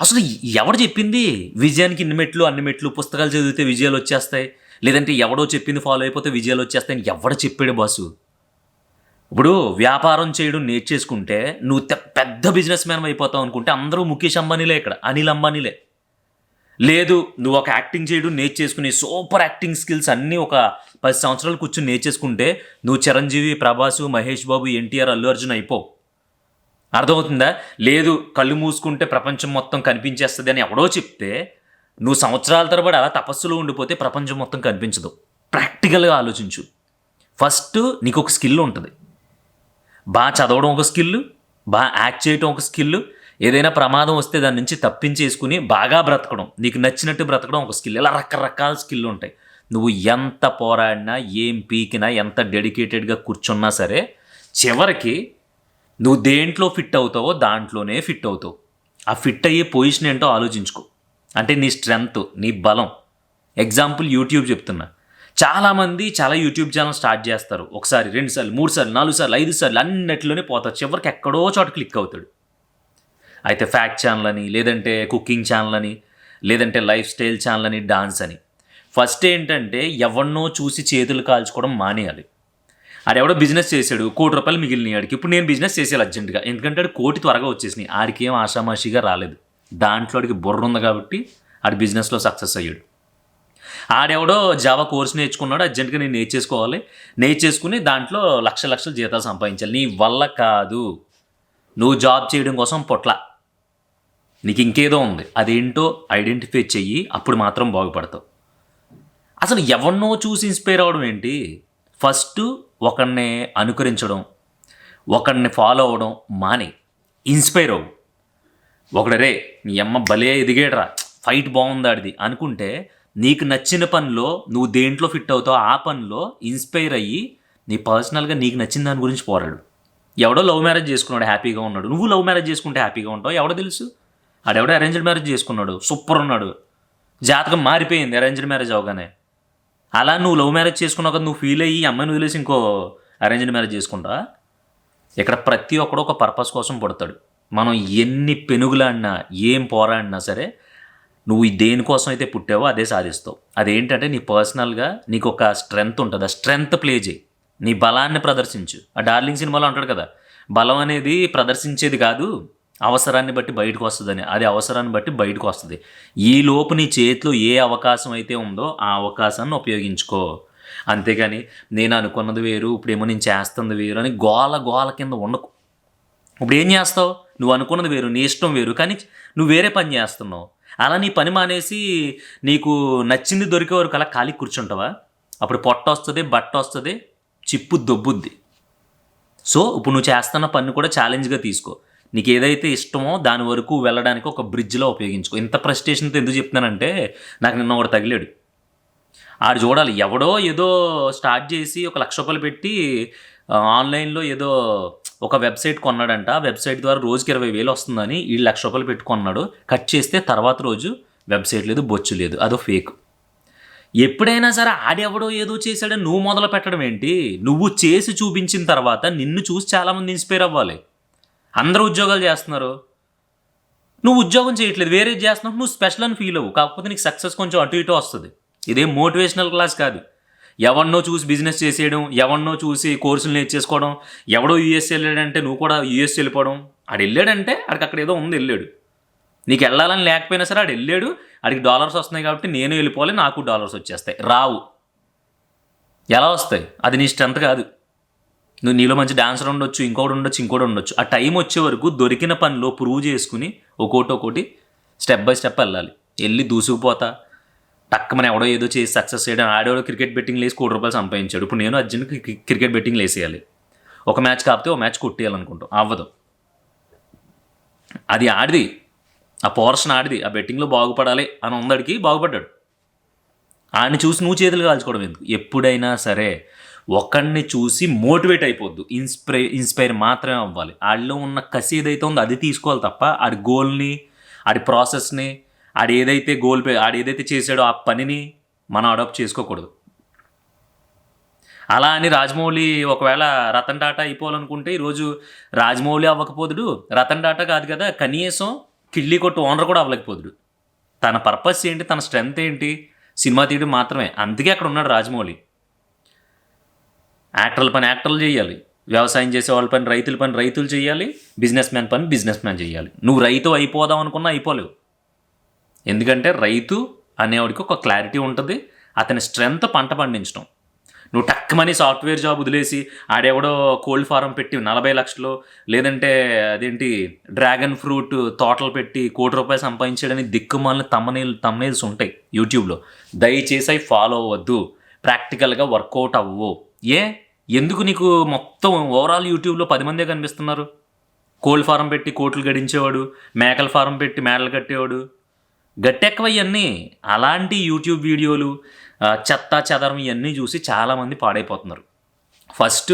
అసలు ఎవడు చెప్పింది విజయానికి ఇన్ని మెట్లు అన్ని మెట్లు పుస్తకాలు చదివితే విజయాలు వచ్చేస్తాయి? లేదంటే ఎవడో చెప్పింది ఫాలో అయిపోతే విజయాలు వచ్చేస్తాయని ఎవడ చెప్పాడు బాసు? ఇప్పుడు వ్యాపారం చేయడం నేర్చేసుకుంటే నువ్వు తె- పెద్ద బిజినెస్ మ్యాన్ అయిపోతావు అనుకుంటే అందరూ ముఖేష్ అంబానీలే ఇక్కడ అనిల్ అంబానీలే. లేదు నువ్వు ఒక యాక్టింగ్ చేయడం నేర్చేసుకునే సూపర్ యాక్టింగ్ స్కిల్స్ అన్నీ ఒక పది సంవత్సరాలు కూర్చొని నేర్చేసుకుంటే నువ్వు చిరంజీవి ప్రభాసు మహేష్ బాబు ఎన్టీఆర్ అల్లు అర్జున్ అయిపోవు అర్థమవుతుందా? లేదు కళ్ళు మూసుకుంటే ప్రపంచం మొత్తం కనిపించేస్తుంది అని ఎవడో చెప్తే నువ్వు సంవత్సరాల తరబడి అలా తపస్సులో ఉండిపోతే ప్రపంచం మొత్తం కనిపించదు. ప్రాక్టికల్గా ఆలోచించు. ఫస్ట్ నీకు ఒక స్కిల్ ఉంటుంది. బాగా చదవడం ఒక స్కిల్ బాగా యాక్ట్ చేయడం ఒక స్కిల్ ఏదైనా ప్రమాదం వస్తే దాని నుంచి తప్పించేసుకుని బాగా బ్రతకడం నీకు నచ్చినట్టు బ్రతకడం ఒక స్కిల్. ఇలా రకరకాల స్కిల్ ఉంటాయి. నువ్వు ఎంత పోరాడినా ఏం పీకినా ఎంత డెడికేటెడ్గా కూర్చున్నా సరే చివరికి నువ్వు దేంట్లో ఫిట్ అవుతావో దాంట్లోనే ఫిట్ అవుతావు. ఆ ఫిట్ అయ్యే పొజిషన్ ఏంటో ఆలోచించుకో. అంటే నీ స్ట్రెంగ్త్ నీ బలం. ఎగ్జాంపుల్ యూట్యూబ్ చెప్తున్నా. చాలామంది చాలా యూట్యూబ్ ఛానల్ స్టార్ట్ చేస్తారు. ఒకసారి రెండు సార్లు మూడు సార్లు నాలుగు సార్లు ఐదు సార్లు అన్నిట్లోనే పోతారు. చివరికి ఎక్కడో చోట క్లిక్ అవుతాడు. అయితే ఫ్యాక్ట్ ఛానల్ అని లేదంటే కుకింగ్ ఛానల్ అని లేదంటే లైఫ్ స్టైల్ ఛానల్ అని డాన్స్ అని. ఫస్ట్ ఏంటంటే ఎవరినో చూసి చేతులు కాల్చుకోవడం మానేయాలి. ఆడెవడో బిజినెస్ చేశాడు కోటి రూపాయలు మిగిలినాయి ఆడికి. ఇప్పుడు నేను బిజినెస్ చేసేయాలి అర్జెంటుగా ఎందుకంటే ఆడు కోటి త్వరగా వచ్చేసినాయి. ఆడికి ఏం ఆషామాషిగా రాలేదు. దాంట్లో ఆడికి బుర్ర ఉంది కాబట్టి ఆడి బిజినెస్లో సక్సెస్ అయ్యాడు. ఆడెవడో జావా కోర్స్ నేర్చుకున్నాడు అర్జెంటుగా నేను నేర్చేసుకోవాలి. నేర్చేసుకుని దాంట్లో లక్ష లక్షల జీతాలు సంపాదించాలి. నీ వల్ల కాదు. నువ్వు జాబ్ చేయడం కోసం పొట్ల. నీకు ఇంకేదో ఉంది. అదేంటో ఐడెంటిఫై చెయ్యి. అప్పుడు మాత్రం బాగుపడతావు. అసలు ఎవరినో చూసి ఇన్స్పైర్ అవ్వడం ఏంటి? ఫస్ట్ ఒకరిని అనుకరించడం ఒకరిని ఫాలో అవ్వడం మాని ఇన్స్పైర్ అవ్వు. ఒకడు రే నీ అమ్మ భలే ఎదిగేడ్రా ఫైట్ బాగుందాడిది అనుకుంటే నీకు నచ్చిన పనిలో నువ్వు దేంట్లో ఫిట్ అవుతావు ఆ పనిలో ఇన్స్పైర్ అయ్యి నీ పర్సనల్గా నీకు నచ్చిన దాని గురించి పోరాడు. ఎవడో లవ్ మ్యారేజ్ చేసుకున్నాడు హ్యాపీగా ఉన్నాడు. నువ్వు లవ్ మ్యారేజ్ చేసుకుంటే హ్యాపీగా ఉంటావు ఎవడో తెలుసు. ఆడెవడో అరేంజ్డ్ మ్యారేజ్ చేసుకున్నాడు సూపర్ ఉన్నాడు. జాతకం మారిపోయింది అరేంజ్డ్ మ్యారేజ్ అవగానే. అలా నువ్వు లవ్ మ్యారేజ్ చేసుకున్నావు కదా నువ్వు ఫీల్ అయ్యి అమ్మాయిని వదిలేసి ఇంకో అరేంజ్డ్ మ్యారేజ్ చేసుకుంటావా ఇక్కడ ప్రతి ఒక్కడు ఒక పర్పస్ కోసం పుడతాడు. మనం ఎన్ని పెనుగులాడినా ఏం పోరాడినా సరే నువ్వు దేనికోసం అయితే పుట్టావో అదే సాధిస్తావు. అదేంటంటే నీ పర్సనల్గా నీకు ఒక స్ట్రెంగ్త్ ఉంటుంది. ఆ స్ట్రెంగ్త్ ప్లే చేయి. నీ బలాన్ని ప్రదర్శించు. ఆ డార్లింగ్ సినిమాలో అంటాడు కదా బలం అనేది ప్రదర్శించేది కాదు అవసరాన్ని బట్టి బయటకు వస్తుందని. అది అవసరాన్ని బట్టి బయటకు వస్తుంది. ఈ లోపు నీ చేతిలో ఏ అవకాశం అయితే ఉందో ఆ అవకాశాన్ని ఉపయోగించుకో. అంతేగాని నేను అనుకున్నది వేరు ఇప్పుడేమో నేను చేస్తుంది వేరు అని గోల గోల కింద ఉండకు. ఇప్పుడు ఏం చేస్తావు? నువ్వు అనుకున్నది వేరు నీ ఇష్టం వేరు కానీ నువ్వు వేరే పని చేస్తున్నావు. అలా నీ పని మానేసి నీకు నచ్చింది దొరికే వరకు అలా ఖాళీ కూర్చుంటావా? అప్పుడు పొట్ట వస్తుంది బట్ట వస్తుంది చిప్పు దొబ్బుద్ది. సో ఇప్పుడు నువ్వు చేస్తున్న పని కూడా ఛాలెంజ్గా తీసుకో. నీకు ఏదైతే ఇష్టమో దాని వరకు వెళ్ళడానికి ఒక బ్రిడ్జ్లో ఉపయోగించుకో. ఇంత ప్రెస్టేషన్తో ఎందుకు చెప్తున్నానంటే నాకు నిన్న ఒకటి తగిలాడు. ఆడు చూడాలి ఎవడో ఏదో స్టార్ట్ చేసి ఒక లక్ష రూపాయలు పెట్టి ఆన్లైన్లో ఏదో ఒక వెబ్సైట్ కొన్నాడంట. ఆ వెబ్సైట్ ద్వారా రోజుకి ఇరవై వేలు వస్తుందని ఈ లక్ష రూపాయలు పెట్టుకున్నాడు కట్ చేస్తే తర్వాత రోజు వెబ్సైట్ లేదు బొచ్చు లేదు. అదో ఫేక్ ఎప్పుడైనా సరే ఆడెవడో ఏదో చేశాడని నువ్వు మొదలు పెట్టడం ఏంటి? నువ్వు చేసి చూపించిన తర్వాత నిన్ను చూసి చాలామంది ఇన్స్పైర్ అవ్వాలి. అందరూ ఉద్యోగాలు చేస్తున్నారు. నువ్వు ఉద్యోగం చేయట్లేదు వేరే చేస్తున్నావు నువ్వు స్పెషల్ అని ఫీల్ అవ్వు. కాకపోతే నీకు సక్సెస్ కొంచెం అటు ఇటు వస్తుంది. ఇదేం మోటివేషనల్ క్లాస్ కాదు. ఎవరినో చూసి బిజినెస్ చేసేయడం ఎవరినో చూసి కోర్సులు నేర్చేసుకోవడం ఎవడో యూఎస్ వెళ్ళాడంటే నువ్వు కూడా యూఎస్ వెళ్ళిపోవడం. ఆడు వెళ్ళాడంటే ఆడికి అక్కడ ఏదో ఉంది వెళ్ళాడు. నీకు వెళ్ళాలని లేకపోయినా సరే ఆడు వెళ్ళాడు. ఆడికి డాలర్స్ వస్తున్నాయి కాబట్టి నేను వెళ్ళిపోవాలి నాకు డాలర్స్ వచ్చేస్తాయి. రావు. ఎలా వస్తాయి? అది నీ స్ట్రెంత్ కాదు. నువ్వు నీలో మంచి డాన్సర్ ఉండొచ్చు ఇంకోటి ఉండొచ్చు ఇంకోటి ఉండొచ్చు. ఆ టైం వచ్చే వరకు దొరికిన పనిలో ప్రూవ్ చేసుకుని ఒక్కోటి ఒక్కోటి స్టెప్ బై స్టెప్ వెళ్ళాలి. వెళ్ళి దూసుకుపోతా. టక్కమని ఎవడో ఏదో చేసి సక్సెస్ చేయడం ఆడేవాడు క్రికెట్ బెట్టింగ్ లేసి కోటి రూపాయలు సంపాదించాడు. ఇప్పుడు నేను అర్జున్ క్రికెట్ బెట్టింగ్ వేసేయాలి ఒక మ్యాచ్ కాపితే ఒక మ్యాచ్ కొట్టేయాలనుకుంటాం. అవ్వదు. అది ఆడిది. ఆ పోర్షన్ ఆడిది. ఆ బెట్టింగ్లో బాగుపడాలి అని ఉందడికి బాగుపడ్డాడు. ఆయన చూసి నువ్వు చేతులు కాల్చుకోవడం ఎందుకు? ఎప్పుడైనా సరే ఒకడిని చూసి మోటివేట్ అయిపోద్దు. ఇన్స్పై ఇన్స్పైర్ మాత్రమే అవ్వాలి. ఆడిలో ఉన్న కసి ఏదైతే ఉందో అది తీసుకోవాలి తప్ప ఆడి గోల్ని ఆడి ప్రాసెస్ని ఆడు ఏదైతే గోల్ పే ఆడు ఏదైతే చేశాడో ఆ పనిని మనం అడాప్ట్ చేసుకోకూడదు. అలా అని రాజమౌళి ఒకవేళ రతన్ టాటా అయిపోవాలనుకుంటే ఈరోజు రాజమౌళి అవ్వకపోదుడు రతన్ టాటా కాదు కదా కనీసం కిళ్ళీ కొట్టు ఓనర్ కూడా అవ్వలేకపోదుడు. తన పర్పస్ ఏంటి తన స్ట్రెంగ్త్ ఏంటి సినిమా తీయడం మాత్రమే. అందుకే అక్కడ ఉన్నాడు రాజమౌళి. యాక్టర్ల పని యాక్టర్లు చేయాలి. వ్యవసాయం చేసే వాళ్ళ పని రైతుల పని రైతులు చేయాలి. బిజినెస్ మ్యాన్ పని బిజినెస్ మ్యాన్ చేయాలి. నువ్వు రైతు అయిపోదాం అనుకున్నా అయిపోలేవు. ఎందుకంటే రైతు అనేవాడికి ఒక క్లారిటీ ఉంటుంది. అతని స్ట్రెంగ్త్ పంట పండించడం. నువ్వు టక్కుమని సాఫ్ట్వేర్ జాబ్ వదిలేసి ఆడెవడో కోల్డ్ ఫారం పెట్టి నలభై లక్షలు లేదంటే అదేంటి డ్రాగన్ ఫ్రూట్ తోటలు పెట్టి కోటి రూపాయలు సంపాదించాడని దిక్కుమాలని తమ్మనేలు తమ్మనీల్స్ ఉంటాయి యూట్యూబ్లో. దయచేసి అవి ఫాలో అవ్వద్దు. ప్రాక్టికల్గా వర్కౌట్ అవ్వవు ఏ? ఎందుకు నీకు మొత్తం ఓవరాల్ యూట్యూబ్లో పది మందే కనిపిస్తున్నారు? కోళ్ళ ఫారం పెట్టి కోట్లు గడించేవాడు మేకల ఫారం పెట్టి మేడలు కట్టేవాడు. గట్టెక్కవన్నీ అలాంటి యూట్యూబ్ వీడియోలు చెత్త చెదరం ఇవన్నీ చూసి చాలామంది పాడైపోతున్నారు. ఫస్ట్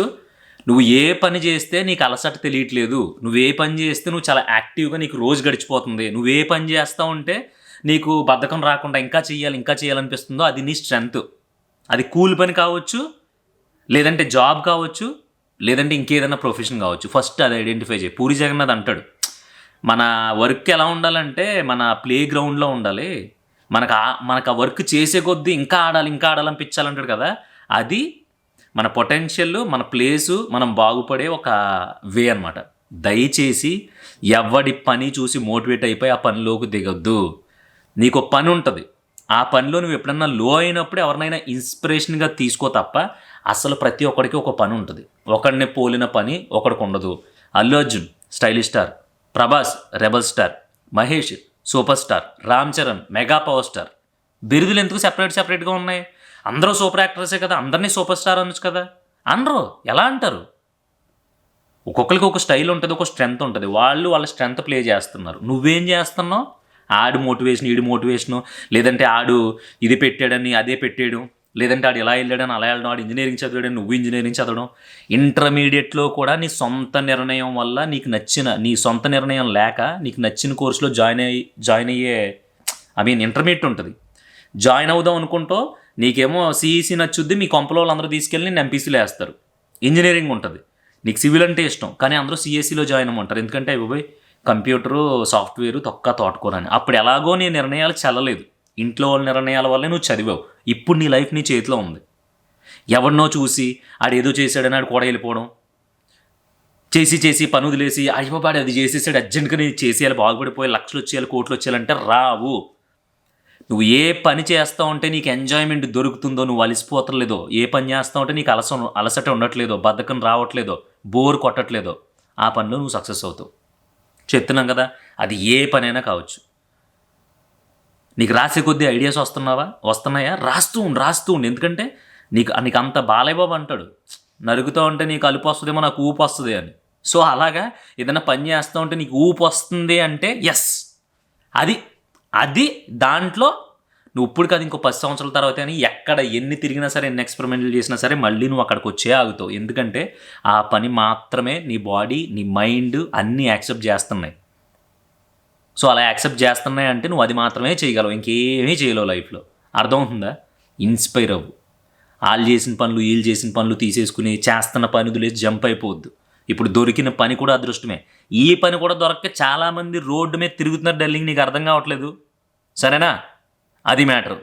నువ్వు ఏ పని చేస్తే నీకు అలసట తెలియట్లేదు నువ్వు ఏ పని చేస్తే నువ్వు చాలా యాక్టివ్గా నీకు రోజు గడిచిపోతుంది నువ్వు ఏ పని చేస్తూ ఉంటే నీకు బద్ధకం రాకుండా ఇంకా చేయాలి ఇంకా చేయాలనిపిస్తుందో అది నీ స్ట్రెంగ్త్. అది కూల్ పని కావచ్చు లేదంటే జాబ్ కావచ్చు లేదంటే ఇంకేదైనా ప్రొఫెషన్ కావచ్చు. ఫస్ట్ అది ఐడెంటిఫై చేయి. పూరి జగన్నాథ్ అంటాడు మన వర్క్ ఎలా ఉండాలంటే మన ప్లే గ్రౌండ్లో ఉండాలి. మనకు ఆ- మనకు ఆ వర్క్ చేసే కొద్దీ ఇంకా ఆడాలి ఇంకా ఆడాలనిపించాలంటాడు కదా. అది మన పొటెన్షియల్ మన ప్లేసు మనం బాగుపడే ఒక వే అనమాట దయచేసి ఎవడి పని చూసి మోటివేట్ అయిపోయి ఆ పనిలోకి దిగొద్దు. నీకు ఒక పని ఉంటుంది. ఆ పనిలో నువ్వు ఎప్పుడన్నా లో అయినప్పుడు ఎవరినైనా ఇన్స్పిరేషన్గా తీసుకో తప్ప అసలు ప్రతి ఒక్కడికి ఒక పని ఉంటుంది. ఒకడిని పోలిన పని ఒకడికి ఉండదు. Allu Arjun stylish star. Prabhas rebel star. Mahesh superstar. Ram Charan mega power star. బిరుదులు ఎందుకు సెపరేట్ సెపరేట్గా ఉన్నాయి? అందరూ సూపర్ యాక్టర్సే కదా. అందరినీ సూపర్ స్టార్ అనొచ్చు కదా. అనరు. ఎలా అంటారు? ఒక్కొక్కరికి ఒక స్టైల్ ఉంటుంది ఒక స్ట్రెంగ్త్ ఉంటుంది. వాళ్ళు వాళ్ళ స్ట్రెంగ్త్ ప్లే చేస్తున్నారు. నువ్వేం చేస్తున్నావు? ఆడు మోటివేషన్ ఈడు మోటివేషను. లేదంటే ఆడు ఇది పెట్టాడని అదే పెట్టాడు. లేదంటే ఆడు ఇలా వెళ్ళాడని అలా వెళ్ళడం ఆడు ఇంజనీరింగ్ చదివాడని నువ్వు ఇంజనీరింగ్ చదవడం. ఇంటర్మీడియట్లో కూడా నీ సొంత నిర్ణయం వల్ల నీకు నచ్చిన నీ సొంత నిర్ణయం లేక నీకు నచ్చిన కోర్సులో జాయిన్ అయ్యి జాయిన్ అయ్యే ఐ మీన్ ఇంటర్మీడియట్ ఉంటుంది. జాయిన్ అవుదాం అనుకుంటూ నీకేమో సిఈసి నచ్చుద్ది మీ కొంపలో వాళ్ళందరూ తీసుకెళ్ళి నేను ఎంపీసీలో వేస్తారు. ఇంజనీరింగ్ ఉంటుంది. నీకు సివిల్ అంటే ఇష్టం కానీ అందరూ సిఎస్సిలో జాయిన్ అవ్వమంటారు. ఎందుకంటే అవి కంప్యూటరు సాఫ్ట్వేరు తొక్క తోటకూరని అప్పుడు ఎలాగో నీ నిర్ణయాలు చెల్లలేదు. ఇంట్లో వాళ్ళ నిర్ణయాల వల్లే నువ్వు చదివావు. ఇప్పుడు నీ లైఫ్ నీ చేతిలో ఉంది. ఎవరినో చూసి ఆడేదో చేశాడని ఆడు కూడా వెళ్ళిపోవడం. చేసి చేసి పని వదిలేసి అయ్యబాడు అది చేసేసాడు అర్జెంట్గా నేను చేసేయాలి బాగుపడిపోయి లక్షలు వచ్చేయాలి కోట్లు వచ్చేయాలంటే రావు. నువ్వు ఏ పని చేస్తా ఉంటే నీకు ఎంజాయ్మెంట్ దొరుకుతుందో నువ్వు అలసిపోతలేదో ఏ పని చేస్తావు ఉంటే నీకు అలస అలసట ఉండట్లేదో బద్ధకం రావట్లేదో బోర్ కొట్టట్లేదో ఆ పనిలో నువ్వు సక్సెస్ అవుతావు. చెప్తున్నాం కదా అది ఏ పనైనా కావచ్చు. నీకు రాసే కొద్దీ ఐడియాస్ వస్తున్నావా? వస్తున్నాయా? రాస్తూ ఉండు రాస్తూ ఉండు. ఎందుకంటే నీకు నీకు అంత బాలయ్య బాబు అంటాడు. నరుగుతూ ఉంటే నీకు అలుపు వస్తుందేమో నాకు ఊపు వస్తుంది అని. సో అలాగా ఏదైనా పని చేస్తూ ఉంటే నీకు ఊపు వస్తుంది అంటే ఎస్ అది అది దాంట్లో నువ్వు ఇప్పుడు కాదు ఇంకో పది సంవత్సరాల తర్వాత అని ఎక్కడ ఎన్ని తిరిగినా సరే ఎన్ని ఎక్స్పెరిమెంట్లు చేసినా సరే మళ్ళీ నువ్వు అక్కడికి వచ్చే ఆగుతావు. ఎందుకంటే ఆ పని మాత్రమే నీ బాడీ నీ మైండ్ అన్నీ యాక్సెప్ట్ చేస్తున్నాయి. సో అలా యాక్సెప్ట్ చేస్తున్నాయి అంటే నువ్వు అది మాత్రమే చేయగలవు ఇంకేమీ చేయలేవు లైఫ్లో. అర్థమవుతుందా? ఇన్స్పైర్ అవ్వు. వాళ్ళు చేసిన పనులు వీళ్ళు చేసిన పనులు తీసేసుకుని చేస్తున్న పని వదిలేసి జంప్ అయిపోవద్దు. ఇప్పుడు దొరికిన పని కూడా అదృష్టమే. ఈ పని కూడా దొరక్క చాలామంది రోడ్డు మీద తిరుగుతున్నారు డల్లింగ్ నీకు అర్థం కావట్లేదు? సరేనా? అది మ్యాటర్.